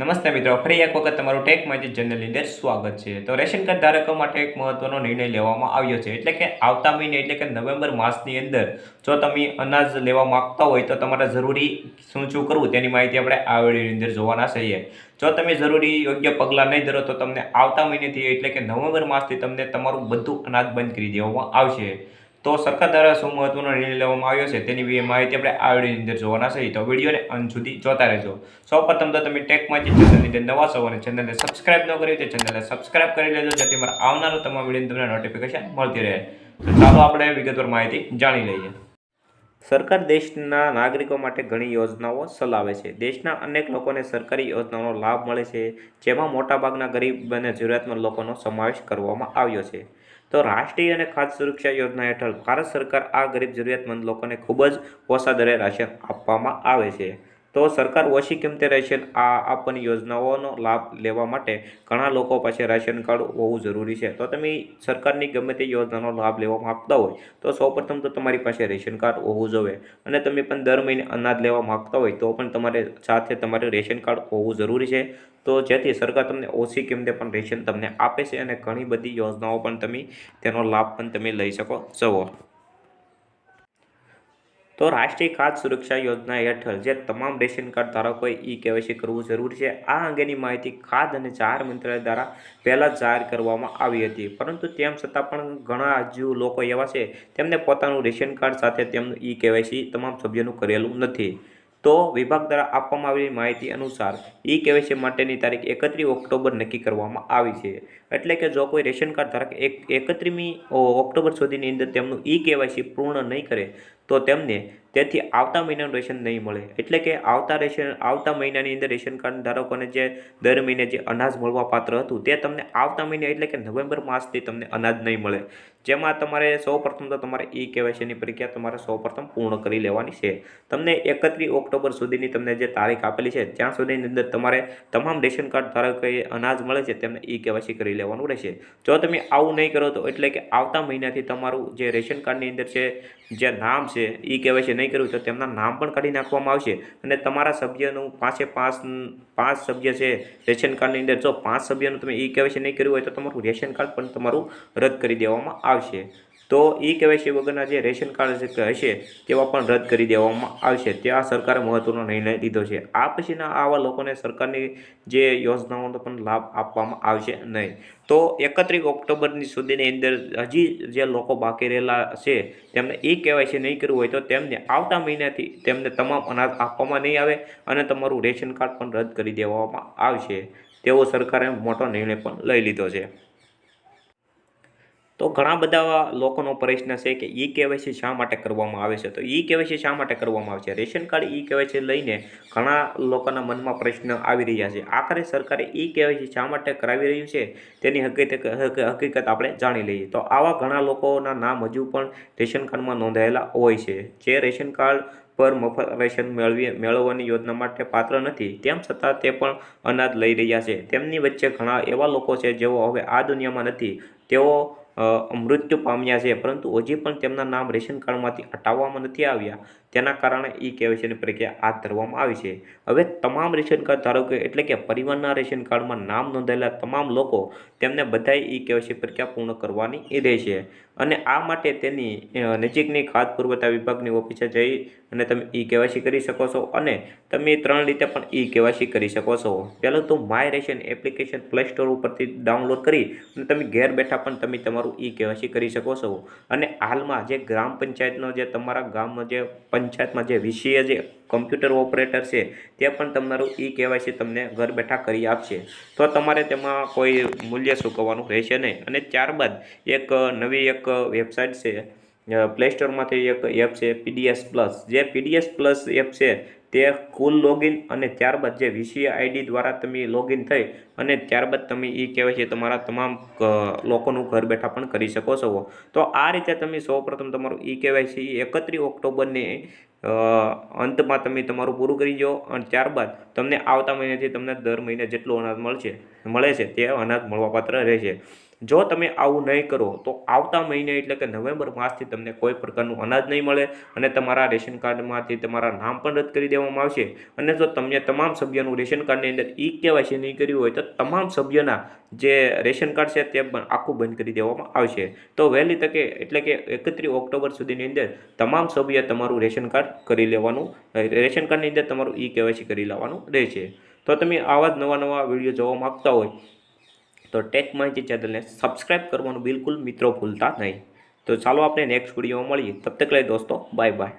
નમસ્તે મિત્રો, ફરી એક વખત તમારું ટેક માહિતી ચેનલની અંદર સ્વાગત છે. તો રેશન કાર્ડ ધારકો માટે એક મહત્વનો નિર્ણય લેવામાં આવ્યો છે. એટલે કે આવતા મહિને, એટલે કે નવેમ્બર માસની અંદર જો તમે અનાજ લેવા માંગતા હોય તો તમારે જરૂરી શું શું કરવું તેની માહિતી આપણે આ વિડીયોની અંદર જોવાના છીએ. જો તમે જરૂરી યોગ્ય પગલાં નહીં ધરો તો તમને આવતા મહિનેથી, એટલે કે નવેમ્બર માસથી તમને તમારું બધું અનાજ બંધ કરી દેવામાં આવશે. તો સરકાર દ્વારા શું મહત્વનો નિર્ણય લેવામાં આવ્યો છે તેની માહિતી આપણે આ વિડીયોની અંદર જોવાના છે. તો વિડીયોને અંત સુધી જોતા રહેજો. સૌપ્રથમ તો તમે ટેકમાંથી ચેનલની અંદર નવા છો અને ચેનલને સબસ્ક્રાઇબ ન કરી તો ચેનલને સબસ્ક્રાઇબ કરી લેજો, જેથી મારા આવનારો તમામ વિડીયોની તમને નોટિફિકેશન મળતી રહે. તો ચાલો આપણે વિગતવાર માહિતી જાણી લઈએ. સરકાર દેશના નાગરિકો માટે ઘણી યોજનાઓ ચલાવે છે. દેશના અનેક લોકોને સરકારી યોજનાઓનો લાભ મળે છે, જેમાં મોટાભાગના ગરીબ અને જરૂરિયાતમંદ લોકોનો સમાવેશ કરવામાં આવ્યો છે. તો રાષ્ટ્રીય અને ખાદ્ય સુરક્ષા યોજના હેઠળ ભારત સરકાર આ ગરીબ જરૂરિયાતમંદ લોકોને ખૂબ જ ઓછા દરે રાશન આપવામાં આવે છે. તો સરકાર ઓછી કિંમતે રેશન આ આપવાની યોજનાઓનો લાભ લેવા માટે ઘણા લોકો પાસે રાશન કાર્ડ હોવું જરૂરી છે. તો તમે સરકારની ગમે તે યોજનાનો લાભ લેવા માગતા હોય, તો સૌપ્રથમ તો તમારી પાસે રેશન કાર્ડ હોવું જોઈએ. અને તમે પણ દર મહિને અનાજ લેવા માગતા હોય, તો પણ તમારે સાથે તમારે રેશન કાર્ડ હોવું જરૂરી છે. તો જેથી સરકાર તમને ઓછી કિંમતે પણ રેશન તમને આપે છે અને ઘણી બધી યોજનાઓ પણ તમે તેનો લાભ પણ તમે લઈ શકો. છો તો રાષ્ટ્રીય ખાદ્ય સુરક્ષા યોજના હેઠળ જે તમામ રેશન કાર્ડ ધારકોએ ઈ કેવાયસી કરવું જરૂરી છે, આ અંગેની માહિતી ખાદ્ય અને જાહેર મંત્રાલય દ્વારા પહેલાં જાહેર કરવામાં આવી હતી. પરંતુ તેમ છતાં પણ ઘણા હજુ લોકો એવા છે, તેમને પોતાનું રેશન કાર્ડ સાથે તેમનું ઈ કેવાયસી તમામ સભ્યોનું કરેલું નથી. તો વિભાગ દ્વારા આપવામાં આવેલી માહિતી અનુસાર ઈ કેવાયસી માટેની તારીખ એકત્રીસ ઓક્ટોબર નક્કી કરવામાં આવી છે. એટલે કે જો કોઈ રેશન કાર્ડ ધારક એક એકત્રીમી ઓક્ટોબર સુધીની અંદર તેમનું ઈ કેવાયસી પૂર્ણ નહીં કરે, તો તેમને તેથી આવતા મહિનાનું રેશન નહીં મળે. એટલે કે આવતા રેશન, આવતા મહિનાની અંદર રેશન કાર્ડ ધારકોને જે દર મહિને જે અનાજ મળવા પાત્ર હતું, તે તમને આવતા મહિને એટલે કે નવેમ્બર માસથી તમને અનાજ નહીં મળે. જેમાં તમારે સૌ પ્રથમ તો તમારે ઈ કેવાયસીની પ્રક્રિયા તમારે સૌ પ્રથમ પૂર્ણ કરી લેવાની છે. તમને એકત્રીસ ઓક્ટોબર સુધીની તમને જે તારીખ આપેલી છે, ત્યાં સુધીની અંદર તમારે તમામ રેશન કાર્ડ ધારકોએ અનાજ મળે છે, તેમને ઈ કેવાયસી કરી લેવાનું રહેશે. જો તમે આવું નહીં કરો તો એટલે કે આવતા મહિનાથી તમારું જે રેશન કાર્ડની અંદર છે, જે નામ છે, ઈ કેવાયસી નહીં કર્યું તો તેમના નામ પણ કાઢી નાખવામાં આવશે. અને તમારા સભ્યનું પાંચે પાંચ પાંચ સભ્ય છે રેશન કાર્ડની અંદર, જો પાંચ સભ્યનું તમે ઈ કેવાયસી નહીં કર્યું હોય તો તમારું રેશન કાર્ડ પણ તમારું રદ કરી દેવામાં આવશે. તો ઈ કેવાયસી વગરના જે રેશન કાર્ડ હશે, તેવા પણ રદ કરી દેવામાં આવશે. ત્યાં સરકારે મહત્વનો નિર્ણય લીધો છે. આ પછીના આવા લોકોને સરકારની જે યોજનાઓનો પણ લાભ આપવામાં આવશે નહીં. તો એકત્રીસ ઓક્ટોબરની સુધીની અંદર હજી જે લોકો બાકી રહેલા છે, તેમને ઈ કેવાયસી નહીં કરવું હોય તો તેમને આવતા મહિનાથી તેમને તમામ અનાજ આપવામાં નહીં આવે અને તમારું રેશન કાર્ડ પણ રદ કરી દેવામાં આવશે. તેવો સરકારે મોટો નિર્ણય પણ લઈ લીધો છે. તો ઘણા બધા લોકોનો પ્રશ્ન છે કે ઈ કેવાયસી શા માટે કરવામાં આવે છે? તો ઈ કેવાયસી શા માટે કરવામાં આવે છે? રેશન કાર્ડ ઈ કેવાયસી લઈને ઘણા લોકોના મનમાં પ્રશ્ન આવી રહ્યા છે. આખરે સરકારે ઈ કેવાયસી શા માટે કરાવી રહ્યું છે? તેની હકીકત હકીકત આપણે જાણી લઈએ. તો આવા ઘણા લોકોના નામ હજુ પણ રેશન કાર્ડમાં નોંધાયેલા હોય છે. જે રેશન કાર્ડ પર મફત રેશન મેળવી, મેળવવાની યોજના માટે પાત્ર નથી, તેમ છતાં તે પણ અનાજ લઈ રહ્યા છે. તેમની વચ્ચે ઘણા એવા લોકો છે જેઓ હવે આ દુનિયામાં નથી. તેઓ મૃત્યુ પામ્યા છે. પરંતુ હજી પણ તેમના નામ રેશન કાર્ડમાંથી હટાવવામાં નથી આવ્યા. તેના કારણે ઈ કેવાયસીની પ્રક્રિયા હાથ ધરવામાં આવી છે. હવે તમામ રેશન કાર્ડ ધારકો એટલે કે પરિવારના રેશન કાર્ડમાં નામ નોંધાયેલા તમામ લોકો તેમને બધાએ ઈ કેવાયસી પ્રક્રિયા પૂર્ણ કરવાની રહેશે અને આ માટે તેની નજીકની ખાદ્ય પુરવઠા વિભાગની ઓફિસે જઈ અને તમે ઈ કેવાયસી કરી શકો છો અને તમે ત્રણ રીતે પણ ઈ કેવાયસી કરી શકો છો. પહેલું તો my ration application play store ઉપરથી ડાઉનલોડ કરી અને તમે ઘેર બેઠા પણ તમે તમારું ઈ કેવાયસી કરી શકો છો. અને હાલમાં જે ગ્રામ પંચાયતનો જે તમારા ગામનો જે પંચાયતમાં જે વીસીએ જે કમ્પ્યુટર ઓપરેટર છે તે પણ તમારું ઈ કેવાયસી તમને ઘર બેઠા કરી આપશે. તો તમારે તેમાં કોઈ મૂલ્ય ચૂકવવાનું રહેશે નહીં. અને ત્યારબાદ એક નવી એક વેબસાઇટ છે. પ્લે સ્ટોરમાંથી એક એપ છે પીડીએસ પ્લસ જે પીડીએસ પ્લસ એપ છે તે કુલ લોગિન અને ત્યારબાદ જે વીસીએ આઈડી દ્વારા તમે લોગિન થઈ અને ત્યારબાદ તમે એ કહેવાય છે તમારા તમામ લોકોનું ઘર બેઠા પણ કરી શકો છો. તો આ રીતે તમે સૌપ્રથમ તમારું ઈ કહેવાય છે એ એકત્રીસ ઓક્ટોબરની અંતમાં તમે તમારું પૂરું કરી જાઓ અને ત્યારબાદ તમને આવતા મહિનેથી તમને દર મહિને જેટલું અનાજ મળશે, મળે છે તે અનાજ મળવાપાત્ર રહેશે. જો તમે આવું નહીં કરો, તો આવતા મહિને એટલે કે નવેમ્બર માસથી તમને કોઈ પ્રકારનું અનાજ નહીં મળે અને તમારા રેશન કાર્ડમાંથી તમારા નામ પણ રદ કરી દેવામાં આવશે. અને જો તમને તમામ સભ્યોનું રેશન કાર્ડની અંદર ઈ કેવાયસી નહીં કર્યું હોય, તો તમામ સભ્યોના જે રેશન કાર્ડ છે તે પણ આખું બંધ કરી દેવામાં આવશે. તો વહેલી તકે એટલે કે એકત્રીસ ઓક્ટોબર સુધીની અંદર તમામ સભ્ય તમારું રેશન કાર્ડ કરી લેવાનું રેશન કાર્ડની અંદર તમારું ઈ કેવાયસી કરી લેવાનું રહેશે. તો તમે આવા જ નવા નવા વીડિયો જોવા માગતા હોય તો ટેક માહિતી ચેનલને સબસ્ક્રાઈબ કરવાનું બિલકુલ મિત્રો ભૂલતા નહીં. તો ચાલો આપણે નેક્સ્ટ વિડીયોમાં મળીએ. તબ તક લઈ દોસ્તો, બાય બાય.